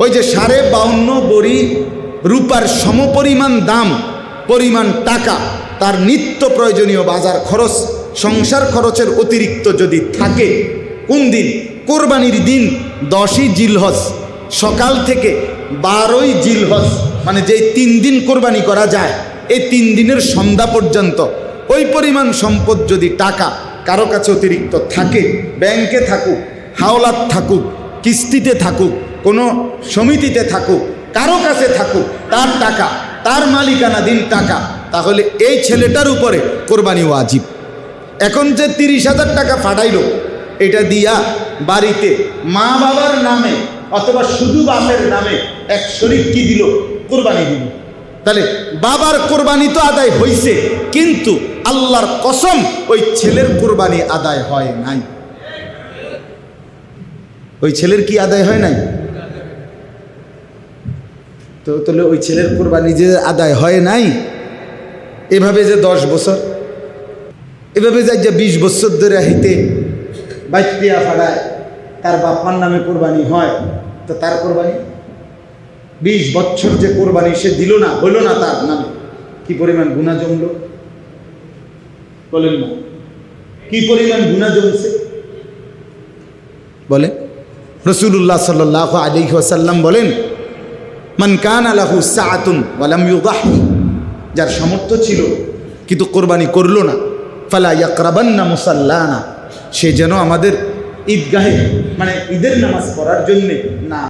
ওই যে সাড়ে বাউন্ন বড়ি রূপার সমপরিমাণ দাম, পরিমাণ টাকা, তার নিত্য প্রয়োজনীয় বাজার খরচ, সংসার খরচের অতিরিক্ত যদি থাকে, কোন দিন? কোরবানির দিন দশই জিলহজ। সকাল থেকে বারোই জিলহজ। মানে যেই তিন দিন কোরবানি করা যায়, এই তিন দিনের সন্ধ্যা পর্যন্ত ওই পরিমাণ সম্পদ যদি টাকা কারও কাছে অতিরিক্ত থাকে, ব্যাংকে থাকুক, হাওলাত থাকুক কিস্তিতে থাকুক, কোনো সমিতিতে থাকুক, কারও কাছে থাকুক, তার টাকা, তার মালিকানা দিন টাকা, তাহলে এই ছেলেটার উপরে কোরবানি ওয়াজিব। এখন যে তিরিশ হাজার টাকা ফাটাইল, এটা দিয়া বাড়িতে মা বাবার নামে অথবা শুধু বাপের নামে এক শরীর কি দিল? কোরবানি দিল। তাহলে বাবার কোরবানি তো আদায় হইছে, কিন্তু আল্লাহর কসম ওই ছেলের কোরবানি আদায় হয় নাই। ওই ছেলের কি আদায় হয় নাই? তো তাহলে ওই ছেলের কোরবানি যে আদায় হয় নাই, এভাবে যে দশ বছর, এভাবে যাই যে বিশ বছর ধরে হিতে বাইতিয়া ফাড়ায় তার বাপার নামে কোরবানি হয়, তো তার কোরবানি? বিশ বছর যে কোরবানি সে দিল না, হইল না তার নামে। কি পরিমাণ গুণা জমল? বলেন না। কি পরিমাণ গুণা জমছে? বলে? রসুল্লাহ সাল্লাহ আলী আসাল্লাম বলেন, মান কান আলাহু সাহাতুন ওয়ালাম যার সামর্থ্য ছিল, কিন্তু কোরবানি করল না। ফালা ইয়াকরাবান্না মুসাল্লানা। সে যেন আমাদের ঈদগাহে মানে ঈদের নামাজ পড়ার জন্যে না